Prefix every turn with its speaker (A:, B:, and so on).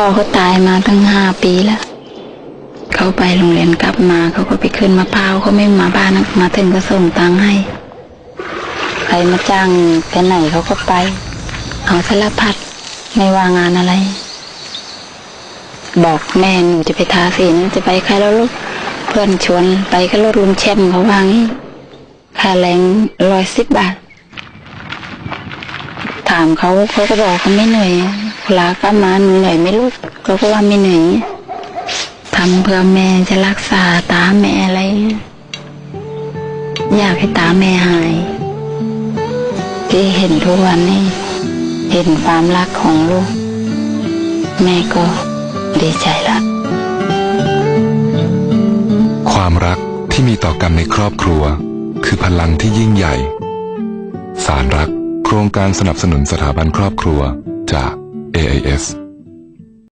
A: พ่อเขาตายมาตั้งห้าปีแล้วเขาไปโรงเรียนกลับมาเขาก็ไปขึ้นมะพร้าวเขาไม่มาบ้านมาถึงก็ส่งตังค์ให้ ใครมาจ้างไปไหนเขาก็ไป เอาสารพัดไม่ว่างานอะไร บอกแม่หนูจะไปทาสีนะจะไปใครแล้วลูกเพื่อนชวนไปก็รถลุงแช่มเขาวางี้ค่าแรงร้อยสิบบาท ถามเขาเขาก็บอกเขาไม่เหนื่อย เวลากลับมาหนูเหนื่อยไหม่ลูกเขาก็ว่าไม่เหนื่อยทำเพื่อแม่จะรักษาตาแม่อะไร อยากให้ตาแม่หายที่เห็นทุกวันนี้เห็นความรักของลูก แม่ก็ดีใจละ
B: ความรักที่มีต่อกันในครอบครัว คือพลังที่ยิ่งใหญ่ สารรักโครงการสนับสนุนสถาบันครอบครัวจาก JS